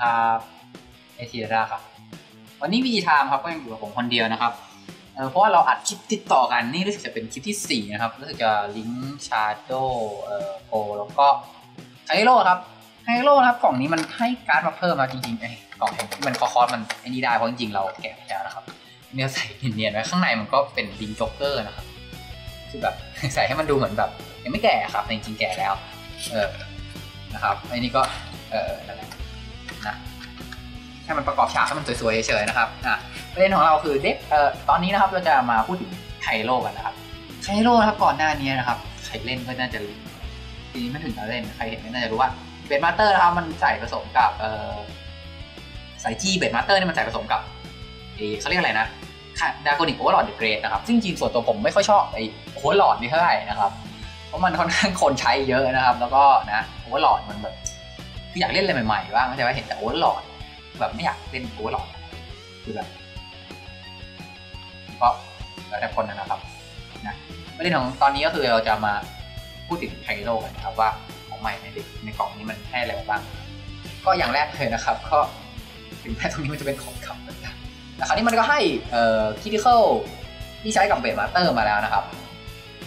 ครับเอทีดาครับ วันนี้วีไทม์ครับก็ยังอยู่กับผมคนเดียวนะครับเเพราะว่าเราอัดคลิปติดต่อกันนี่รู้สึกจะเป็นคลิปที่ 4 นะครับรู้สึกจะลิงก์ชาร์โดเอ่อโปแล้วก็ไฮโร่ครับไฮโร่นะครับกล่องนี้มันให้การ์ดมาเพิ่มมาจริงๆไอ้กล่องที่มันคอคอสมันไอ้นี่ได้เพราะจริงๆเราแกะแล้วนะครับเนื้อใส่เนียนๆไว้ข้างในมันก็เป็นลิงจ็อกเกอร์นะครับคือแบบใส่ให้มันดูเหมือนแบบยังไม่แก่ครับจริงๆแก่แล้ว เออนะครับไอ้นี่ก็เออนั่นแหละ ให้มันประกอบฉากให้มันสวยๆเฉยๆนะครับอะประเด็นของเราคือเด็กเอ่อตอนนี้นะครับเราจะมาพูดถึงไคโรกันนะครับไคโร่นะครับก่อนหน้านี้นะครับใครเล่นก็น่าจะรู้ทีนี้ไม่ถึงเราเล่นใครเห็นก็น่าจะรู้ว่าเบดมาสเตอร์นะครับมันใส่ผสมกับเอ่อสายจี้เบดมาสเตอร์นี่มันใส่ผสมกับเอเขาเรียกอะไรนะดากอนิกโอเวอร์ลอดเดอะเกรดนะครับซึ่งจริงส่วนตัวผมไม่ค่อยชอบไอ้โอเวอร์ลอดนี่เท่าไหร่นะครับเพราะมันค่อนข้างคนใช้เยอะนะครับ แล้วก็นะโอเวอร์ลอดมันแบบคืออยากเล่นอะไรใหม่ๆบ้างเข้าใจว่าเห็นแต่โอเวอร์ลอด แบบไม่อยากเล่นโอเวอร์ลอดคือแบบก็แล้วแต่คนนะครับนะประเด็นของตอนนี้ก็คือเราจะมาพูดถึงไฮโลกันนะครับว่าของใหม่ในในกล่องนี้มันให้อะไรบ้าง ก็อย่างแรกเลยนะครับ ก็ถึงแม้ตรงนี้มันจะเป็นของขับนะแต่คราวนี้มันก็ให้เอ่อคิทิเคิลที่ใช้กับเบดมาสเตอร์มาแล้วนะครับ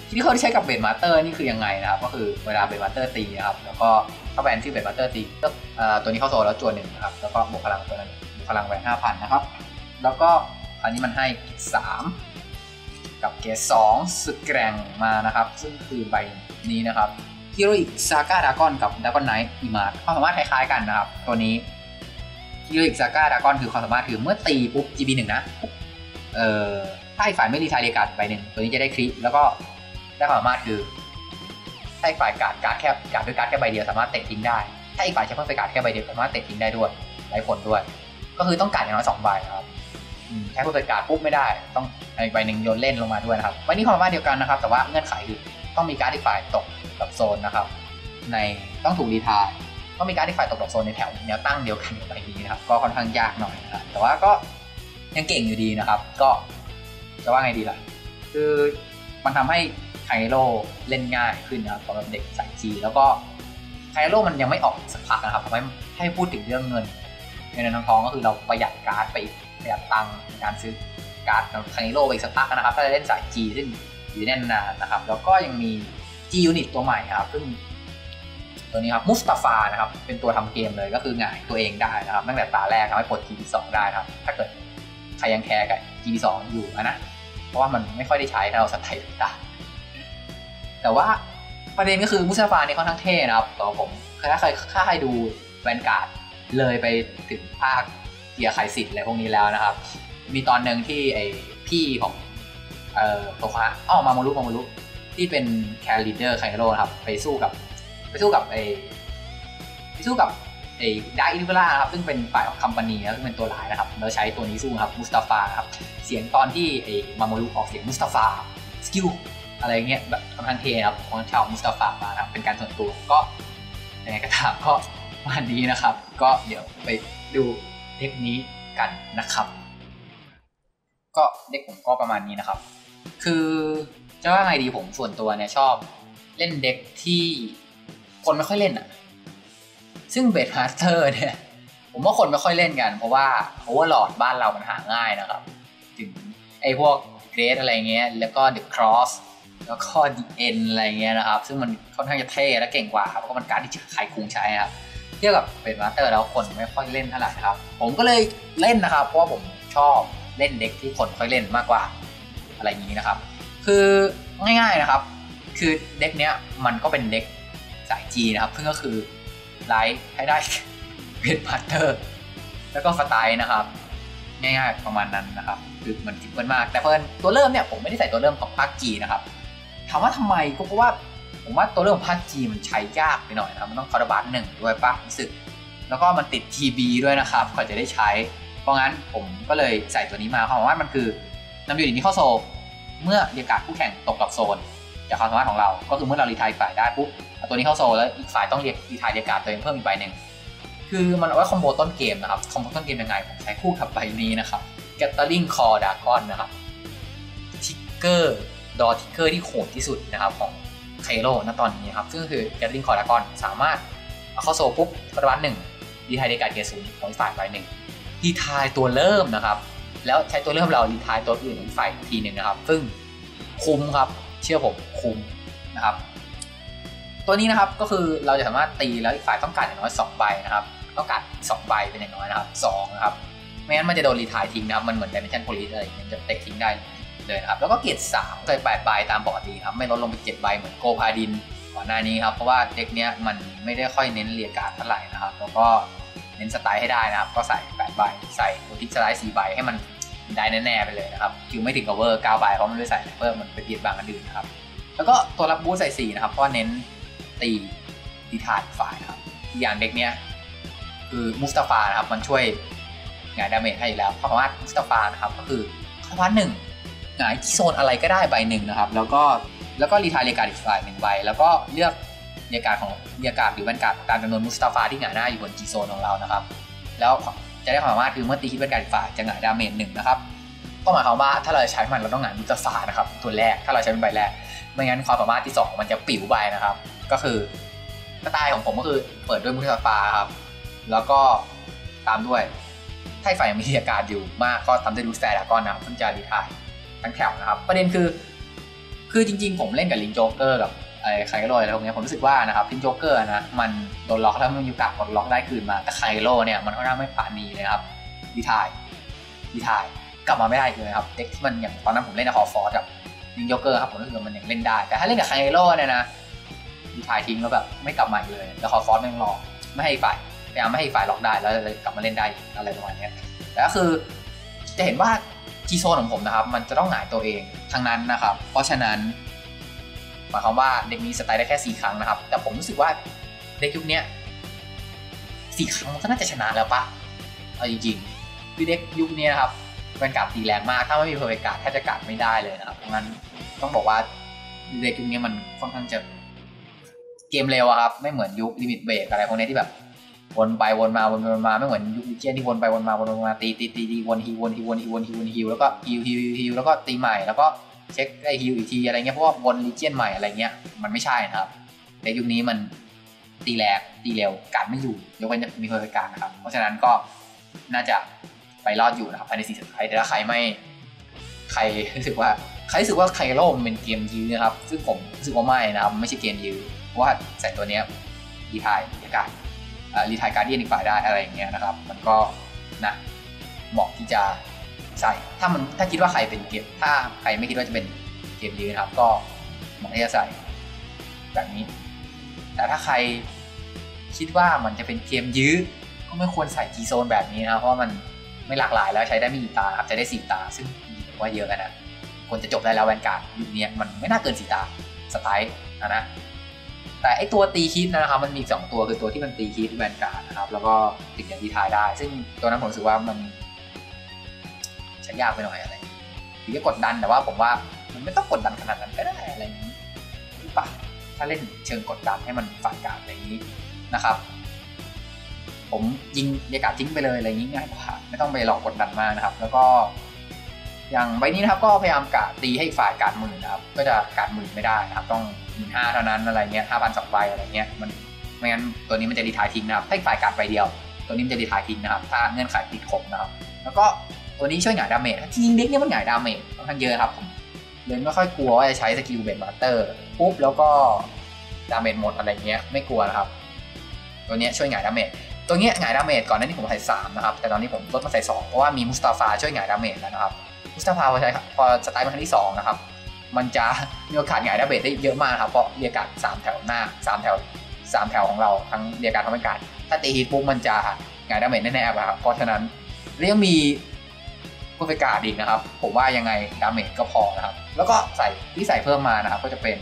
ทิเคิลที่ใช้กับเบดมาสเตอร์นี่คือยังไงนะครับก็คือเวลาเบดมาสเตอร์ตีนะครับแล้วก็เข้าแบนที่เบดมาสเตอร์ตีก็ตัวนี้เข้าโซแล้วจวนหนึ่งนะครับแล้วก็บวกพลังตัวนั้นบวกพลังแหวนห้าพันนะครับ แล้วก็คราวนี้มันให้สามกับเกสสองสแกรงมานะครับ ซึ่งคือใบนี้นะครับฮิโรอิซาก้าดากอนกับดากอนไนท์อีมาร์ความสามารถคล้ายๆกันนะครับ ตัวนี้ฮิโรอิซาก้าดากอนคือความสามารถคือเมื่อตีปุ๊บ GB หนึ่งนะเอ่อถ้าอีกฝ่ายไม่รีทายเรียการ์ดใบหนึ่งตัวนี้จะได้คลิปแล้วก็ ได้ความสามารถคือถ้าอีกฝ่ายการ์ดการ์ดแค่การ์ดด้วยการ์ดแค่ใบเดียวสามารถเตะทิ้งได้ ถ้าอีกฝ่ายใช้เพิ่มไปการ์ดแค่ใบเดียวสามารถเตะทิ้งได้ด้วยไร้ผลด้วย ก็คือต้องการอย่างน้อยสองใบนะครับแค่เพิ่มไปการ์ดปุ๊บไม่ได้ ต้องอีกใบหนึ่งโยนเล่นลงมาด้วยนะครับใบนี้ความสามารถเดียวกันนะครับ แต่ว่าเงื่อนไขคือต้องมีการ์ดอีกฝ่ายตกกับโซนนะครับ ในต้องถูกรีทายต้องมีการที่ฝ่ายตกกับโซนในแถวแนวตั้งเดียวกันไปนี้นะครับ ก็ค่อนข้างยากหน่อยนะครับแต่ว่าก็ยังเก่งอยู่ดีนะครับ ก็จะว่าไงดีล่ะ คือ มันทำให้ไคโรเล่นง่ายขึ้นนะครับสำหรับเด็กสายจีแล้วก็ไคโรมันยังไม่ออกสักพักนะครับทำให้ให้พูดถึงเรื่องเงินเงินทองทองก็คือเราประหยัดการ์ดไปประหยัดตังค์ในการซื้อการ์ดไคโรไปอีกสักพักนะครับ ถ้าจะเล่นสายจีซึ่งอยู่แน่นนานนะครับ แล้วก็ยังมี G Unit ตัวใหม่ครับซึ่งตัวนี้ครับมุสตาฟานะครับเป็นตัวทำเกมเลยก็คือหงายตัวเองได้นะครับตั้งแต่ตาแรกทำให้ปลด GB2 ได้ครับ ถ้าเกิดใครยังแคร์กับ GB2 อยู่นะ เพราะว่ามันไม่ค่อยได้ใช้ถ้าเราสไตล์ตาแต่ว่าประเด็นก็คือมุสตาฟานี่ค่อนข้างเท่นะครับต่อผมถ้าใครถ้าใครดูแวนการ์ดเลยไปถึงภาคเกียร์ไคสิทธิ์อะไรพวกนี้แล้วนะครับ มีตอนหนึ่งที่ไอพี่ของเอ่อโตคะอ้อมามารุมามารุที่เป็นแคร์ลีดเดอร์ไคโรครับ ไปสู้กับ ไปสู้กับไอไปสู้กับ ไอ้ดาอินเวล่าครับซึ่งเป็นฝ่ายของคัมปานีแล้วซึ่งเป็นตัวร้ายนะครับแล้วใช้ตัวนี้สู้ครับมุสตาฟาครับเสียงตอนที่ไอ้มาโมรุออกเสียงมุสตาฟาสกิลอะไรเงี้ยแบบค่อนข้างเทครับของชาวมุสตาฟามาครับเป็นการส่วนตัวก็ยังไงก็ตามก็วันนี้นะครับ ก็เดี๋ยวไปดูเด็กนี้กันนะครับ ก็เด็กผมก็ประมาณนี้นะครับ คือจะว่าไงดีผมส่วนตัวเนี่ยชอบเล่นเด็กที่คนไม่ค่อยเล่นอะ ซึ่งเบดมาสเตอร์เนี่ยผมว่าคนไม่ค่อยเล่นกัน เพราะว่าโอเวอร์ลอดบ้านเรามันหาง่ายนะครับ ถึงไอ้พวกเกรดอะไรเงี้ยแล้วก็เดอะครอสแล้วก็ดีเอ็นอะไรเงี้ยนะครับ ซึ่งมันค่อนข้างจะเท่และเก่งกว่าครับเพราะมันการที่ใครคุงใช้ครับเทียบกับเบดมาสเตอร์แล้วคนไม่ค่อยเล่นเท่าไหร่ครับ ผมก็เลยเล่นนะครับ เพราะว่าผมชอบเล่นเด็กที่คนค่อยเล่นมากกว่า อะไรอย่างนี้นะครับ คือง่ายๆนะครับ คือเด็กเนี้ยมันก็เป็นเด็กสายจีนะครับซึ่งก็คือ ไลท์ให้ได้เพจพัตเตอร์ แล้วก็สไตล์นะครับ ง่ายๆประมาณนั้นนะครับ คือมันจิบกันมาก แต่เพิ่นตัวเริ่มเนี่ยผมไม่ได้ใส่ตัวเริ่มของภาคจีนะครับ ถามว่าทำไมก็เพราะว่าผมว่าตัวเริ่มของภาคจีมันใช้ยากไปหน่อยนะมันต้องคาร์บานหนึ่งด้วยป่ะรู้สึก แล้วก็มันติด TB ด้วยนะครับกว่าจะได้ใช้ เพราะงั้นผมก็เลยใส่ตัวนี้มาความว่ามันคือนำยูนิตนี้เข้าโซ เมื่อเรียการผู้แข่งตกกับโซน จากความสามารถของเรา ก็คือเมื่อเรารีทายฝ่ายได้ปุ๊บตัวนี้เข้าโซแล้วอีกฝ่ายต้องเรียกรีทายเรียกการตัวเองเพิ่มอีกใบหนึ่งคือมันเอาไว้คอมโบต้นเกมนะครับคอมโบต้นเกมยังไงผมใช้คู่กับใบนี้นะครับแกตเตอร์ลิงคอร์ดากอนนะครับทิกเกอร์ดอทิกเกอร์ที่โหดที่สุดนะครับของไคโรณตอนนี้ครับซึ่งคือแกตเตอร์ลิงคอร์ดากอนสามารถเอาเข้าโซปุ๊บคาร์บันหนึ่งรีทายเดการเกร์ศูนย์ของฝ่ายใบหนึ่งรีทายตัวเริ่มนะครับแล้วใช้ตัวเริ่มเรารีทายตัวอื่นของฝ่ายทีหนึ่งนะครับ ซึ่งคุ้มครับ เชื่อผมคุ้มนะครับ ตัวนี้นะครับก็คือเราจะสามารถตีแล้วอีกฝ่ายต้องการอย่างน้อย2ใบนะครับต้องการ2ใบเป็นอย่างน้อยนะครับ2นะครับไม่งั้นมันจะโดนรีทายทิ้งนะครับมันเหมือนดิเมนชันโพลิสอะไรอย่างเงี้ยจะเตะทิ้งได้เลยนะครับแล้วก็เกียรสามเคยแปดใบตามปกติครับไม่ลดลงไปเจ็ดใบเหมือนโกพาดินก่อนหน้านี้ครับเพราะว่าเด็กเนี้ยมันไม่ได้ค่อยเน้นเรียการเท่าไหร่นะครับแล้วก็เน้นสไตล์ให้ได้นะครับก็ใส่แปดใบใส่โอทิสไลด์สี่ใบให้มัน ได้แน่ๆไปเลยนะครับคือไม่ถึงกับเวอร์ก้าใบเพราะมันไม่ใส่เพิ่มมันไปเบียดบางอันอื่นนะครับ แล้วก็ตัวรับบูสใส่สีนะครับเพราะเน้นตีดีทายฝ่ายนะครับอย่างเด็กเนี้ยคือมุสตาฟานะครับมันช่วยงานดาเมจให้แล้วความสามารถมุสตาฟานะครับก็คือความสามารถหนึ่งหงายโซนอะไรก็ได้ใบหนึ่งนะครับ แล้วก็แล้วก็รีทายเรียการอีกฝ่ายหนึ่งใบ แล้วก็เลือกเรียการของเรียการหรือแวนการ์ดตามจำนวนมุสตาฟาที่หงายหน้าอยู่บนจีโซนของเรานะครับ แล้ว จะได้ความสามารถคือเมื่อตีฮิตแวนการ์ดกฝ่ายจะหงายดาเมจหนึ่งนะครับก็หมายความว่าถ้าเราใช้มันเราต้องหงายมุตาฟานะครับตัวแรกถ้าเราใช้เป็นใบแรกไม่งั้นความสามารถที่ 2 มันจะปิ๋วไปนะครับ ก็คือสไตล์ของผมก็คือเปิดด้วยมุสตาฟาครับแล้วก็ตามด้วยถ้าไฟยังมีอาการอยู่มากก็ตามด้ดูสแตร์ดากอนนะครับซึ่งจะรีทายทั้งแถวนะครับ ประเด็นคือ คือจริงๆ ผมเล่นกับลิงโจ๊กเกอร์กับ ไอ้ไคโรอะไรพวกนี้ผมรู้สึกว่านะครับลิงโจ๊กเกอร์นะมันโดนล็อกแล้วมันมีโอกาสกดล็อกได้คืนมาแต่ไคโรเนี่ยมันค่อนข้างไม่ปานีเลยครับรีทายรีทายกลับมาไม่ได้เลยครับเด็กที่มันอย่างตอนนั้นผมเล่นคอฟอร์กับลิงโจ๊กเกอร์ครับผมรู้สึกว่ามันยังเล่นได้ แต่ถ้าเล่นกับไคโรเนี่ยนะรีทายทิ้งแล้วแบบไม่กลับมาเลยแล้วคอฟอร์มันหลอกไม่ให้ฝ่ายพยายามไม่ให้ฝ่ายล็อกได้แล้วเลยกลับมาเล่นได้อะไรประมาณนี้แต่ก็คือจะเห็นว่าจีโซนของผมนะครับ มันจะต้องหงายตัวเองทั้งนั้นนะครับ เพราะฉะนั้น หมายความว่าเด็กนี้สไตล์ได้แค่สี่ครั้งนะครับ แต่ผมรู้สึกว่าเด็กยุคนี้สี่ครั้งมันก็น่าจะชนะแล้วปะเอาจริงๆคือเด็กยุคนี้นะครับเป็นการตีแรงมากถ้าไม่มีเพอร์เฟกการ์ดแทบจะกาดไม่ได้เลยนะครับงั้นต้องบอกว่าเด็กยุคนี้มันค่อนข้างจะเกมเร็วครับ ไม่เหมือนยุคลิมิตเบรกอะไรพวกนี้ที่แบบวนไปวนมาวนไปวนมาไม่เหมือนยุคเจียนที่วนไปวนมาวนมาตีตีตีตีวนฮีวนฮีวนฮีวนฮีวนฮีวนแล้วก็ฮิวฮิวฮิวแล้วก็ตีใหม่แล้วก็ เช็คได้ฮิวอีกทีอะไรเงี้ยเพราะว่าวนลีเจียนใหม่อะไรเงี้ยมันไม่ใช่นะครับ ในยุคนี้มันตีแรงตีเร็วการไม่อยู่ยกเว้นมีเพอร์การนะครับ เพราะฉะนั้นก็น่าจะไปรอดอยู่นะครับภายในสี่สุดท้ายแต่ถ้าใครไม่ใครรู้สึกว่าใครรู้สึกว่าไคโร่มันเป็นเกมยื้อนะครับ ซึ่งผมรู้สึกว่าไม่นะครับไม่ใช่เกมยื้อเพราะว่าใส่ตัวเนี้ยดีทายอากาศรีทายการเดียนอีกฝ่ายได้อะไรอย่างเงี้ยนะครับ มันก็นะเหมาะที่จะ ใส่ถ้ามันถ้าคิดว่าใครเป็นเกมถ้าใครไม่คิดว่าจะเป็นเกมยืนะครับ ก็มาะที่จะใส่แบบนี้ แต่ถ้าใครคิดว่ามันจะเป็นเกมยื้อก็ไม่ควรใส่จีโซนแบบนี้นะเพราะมันไม่หลากหลายแล้วใช้ได้ไม่กี่ตาครับใช้ได้สี่ตา ซึ่งว่าเยอะนะควรจะจบได้แล้วแวนการ์ดยุคนี้มันไม่น่าเกินสี่ตาสไตล์นะนะแต่ไอตัวตีคิดนะครับมันมีสองตัวคือตัวที่มันตีคิดแวนการ์ดนะครับแล้วก็ติดอย่างดีทายได้ ซึ่งตัวนั้นผมรู้สึกว่ามัน ใช้ยากไปหน่อยอะไรถือจะกดดันแต่ว่าผมว่ามันไม่ต้องกดดันขนาดนั้นก็ได้อะไรอย่างนี้หรือปะถ้าเล่นเชิงกดดันให้มันฝ่ายการ์ดอย่างนี้นะครับ ผมยิงเดียกาทิ้งไปเลยอะไรอย่างนี้ง่ายกว่าไม่ต้องไปหลอกกดดันมากนะครับ แล้วก็อย่างใบนี้นะครับก็พยายามกะตีให้ฝ่ายการหมื่นนะครับ ก็จะการหมื่นไม่ได้นะครับ ต้องหมื่นห้าเท่านั้นอะไรเงี้ยห้าพันสองใบอะไรเงี้ยมันไม่งั้นตัวนี้มันจะดีทายทิ้งนะครับถ้ฝ่ายการใบเดียว ตัวนี้มันจะดีทายทิ้งนะครับ ถ้าเงื่อนไขติดครบนะครับ แล้วก็ ตัวนี้ช่วยหงายดาเมจจริงเด็กเนี้ยมันหงายดาเมจค่อนข้างเยอะครับผมเลยไม่ค่อยกลัวว่าจะใช้สกิลเบนบัตเตอร์ปุ๊บแล้วก็ดาเมจหมดอะไรเงี้ยไม่กลัวนะครับ ตัวนี้ช่วยหงายดาเมจตัวนี้หงายดาเมจก่อนหน้านี้ผมใส่สามนะครับแต่ตอนนี้ผมลดมาใส่สองเพราะว่ามีมุสตาฟาช่วยหงายดาเมจแล้วนะครับมุสตาฟาพอใช้พอสไตล์มาครั้งที่2นะครับมันจะมีโอกาสหงายดาเมจได้เยอะมากครับเพราะเรียการสามแถวหน้าสามแถวสามแถวของเราทั้งเรียกการทั้งบรรการถ้าตีฮิตปุ๊บมันจะหงายดาเมจแน่ๆครับเพราะฉะนั้นเรียกมี ผู้ฟิกาดอีกนะครับ ผมว่ายังไงดาเมจก็พอนะครับ แล้วก็ใส่ที่ใส่เพิ่มมานะครับ ก็จะเป็น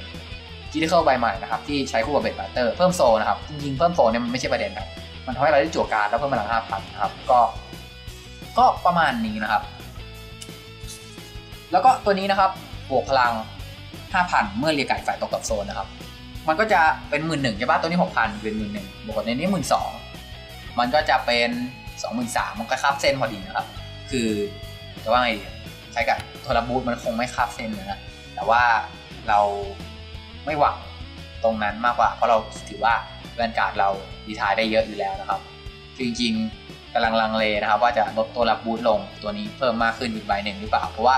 จีที่เข้าใบใหม่นะครับ ที่ใช้คู่กับเบดบัตเตอร์เพิ่มโซนะครับ จริงๆ เพิ่มโซเนี่ยมันไม่ใช่ประเด็นครับมันทำให้เราได้จั่วการแล้วเพิ่มพลังห้าพันนะครับ ก็ ก็ประมาณนี้นะครับ แล้วก็ตัวนี้นะครับบวกพลัง 5,000 เมื่อเรียกไก่ฝ่ายตกกับโซนนะครับ มันก็จะเป็นหมื่นหนึ่งใช่ป่ะตัวนี้ 6,000 เป็นหมื่นหนึ่งบวกในนี้หมื่นสองมันก็จะเป็น 23,000มันก็คาบเส้นพอดีนะครับ คือ จะว่าไงดีใช้กับโทรบูทมันคงไม่คาบเส้นเลยนะแต่ว่าเราไม่หวังตรงนั้นมากกว่า เพราะเราถือว่าแวนการ์ดเราดีทายได้เยอะอยู่แล้วนะครับ จริงๆกำลังลังเลนะครับ ว่าจะลดตัวรับบูทลงตัวนี้เพิ่มมากขึ้นอีกใบหนึ่งหรือเปล่า เพราะว่า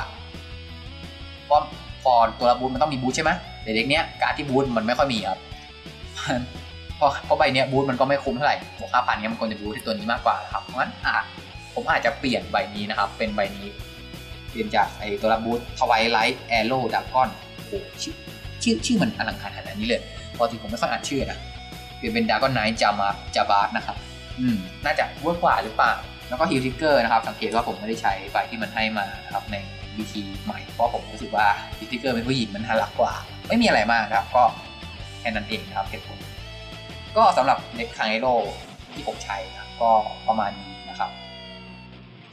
เพราะพอตัวรับบูทมันต้องมีบูทใช่ไหมแต่เด็กเนี้ยการที่บูทมันไม่ค่อยมีครับเพราะเพราะใบเนี้ยบูทมันก็ไม่คุ้มเท่าไหร่บวกห้าพันเนี้ยมันควรจะบูทที่ตัวนี้มากกว่าครับเพราะงั้นอะ ผมอาจจะเปลี่ยนใบนี้นะครับ เป็นใบนี้ เปลี่ยนจากไอตัวรับบูททวายไลท์แอโร่ดักก้อนโอ้ชื่อชื่อชื่อมันอลังการขนาดนี้เลยปกติผมไม่ค่อยอ่านชื่อนะเปลี่ยนเป็นดากอนไนท์จามาจาบาร์นะครับอืมน่าจะเวิร์กกว่าหรือเปล่าแล้วก็ฮิลทิกเกอร์นะครับ สังเกตว่าผมไม่ได้ใช้ใบที่มันให้มานะครับในวิธีใหม่ เพราะผมรู้สึกว่าฮิลทิกเกอร์เป็นผู้หญิงมันน่ารักกว่า ไม่มีอะไรมากครับ ก็แค่นั้นเองนะครับเหตุผลก็สำหรับเด็กคางเอโรที่ผมใช้นะก็ประมาณนี้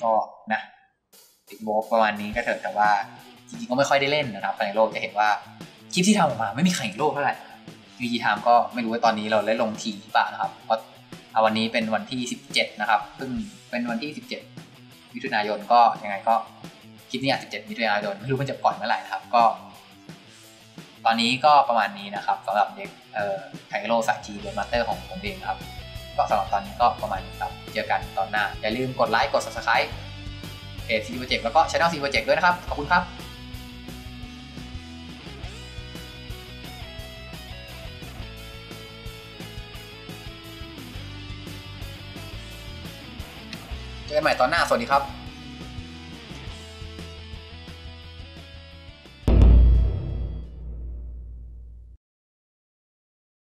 ก็นะติดโบประมาณนี้ก็เถอะแต่ว่าจริงๆก็ไม่ค่อยได้เล่นนะครับคางเอโรจะเห็นว่าคลิปที่ทำออกมาไม่มีคางเอโรเท่าไหร่วีจีทามก็ไม่รู้ว่าตอนนี้เราได้ลงทีหรือเปล่านะครับเพราะเอาวันนี้เป็นวันที่ 17 นะครับซึ่งเป็นวันที่ 17 มิถุนายนก็ยังไงก็คลิปนี้อะ17มิถุนายนไม่รู้มันจะปล่อยเมื่อไหร่นะครับก็ ตอนนี้ก็ประมาณนี้นะครับสำหรับเด็กเอ่อไทโรสายจีเดมาสเตอร์ของผมเองครับ ก็สำหรับตอนนี้ก็ประมาณนี้ครับ เจอกันตอนหน้า อย่าลืมกดไลค์ กด subscribe เพจซีโปรเจกต์แล้วก็ช่องซีโปรเจกต์ด้วยนะครับ ขอบคุณครับเจอกันใหม่ตอนหน้า สวัสดีครับ